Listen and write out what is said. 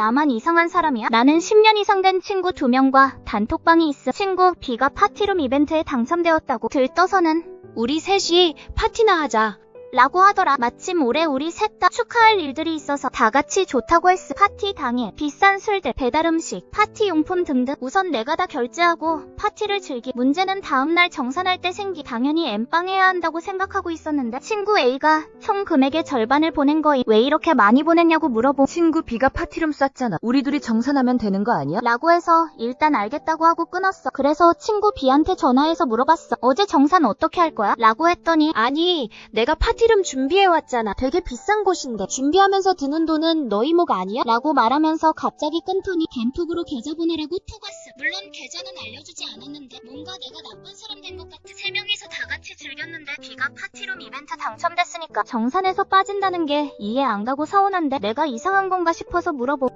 나만 이상한 사람이야? 나는 10년 이상 된 친구 두 명과 단톡방이 있어. 친구 B가 파티룸 이벤트에 당첨되었다고 들떠서는 우리 셋이 파티나 하자. 라고 하더라. 마침 올해 우리 셋 다 축하할 일들이 있어서 다 같이 좋다고 했어. 파티 당일 비싼 술들, 배달 음식, 파티 용품 등등. 우선 내가 다 결제하고 파티를 즐기. 문제는 다음날 정산할 때 생기. 당연히 엠빵 해야 한다고 생각하고 있었는데 친구 A가 총 금액의 절반을 보낸 거임. 왜 이렇게 많이 보냈냐고 물어보. 친구 B가 파티룸 쐈잖아. 우리 둘이 정산하면 되는 거 아니야? 라고 해서 일단 알겠다고 하고 끊었어. 그래서 친구 B한테 전화해서 물어봤어. 어제 정산 어떻게 할 거야? 라고 했더니 아니, 내가 파티 룸 준비해왔잖아. 되게 비싼 곳인데. 준비하면서 드는 돈은 너희 목 아니야? 라고 말하면서 갑자기 끊더니 겐톡으로 계좌 보내라고 톡 왔어. 물론 계좌는 알려주지 않았는데 뭔가 내가 나쁜 사람 된 것 같아. 세 명이서 다 같이 즐겼는데 비가 파티룸 이벤트 당첨됐으니까 정산에서 빠진다는 게 이해 안 가고 서운한데 내가 이상한 건가 싶어서 물어보.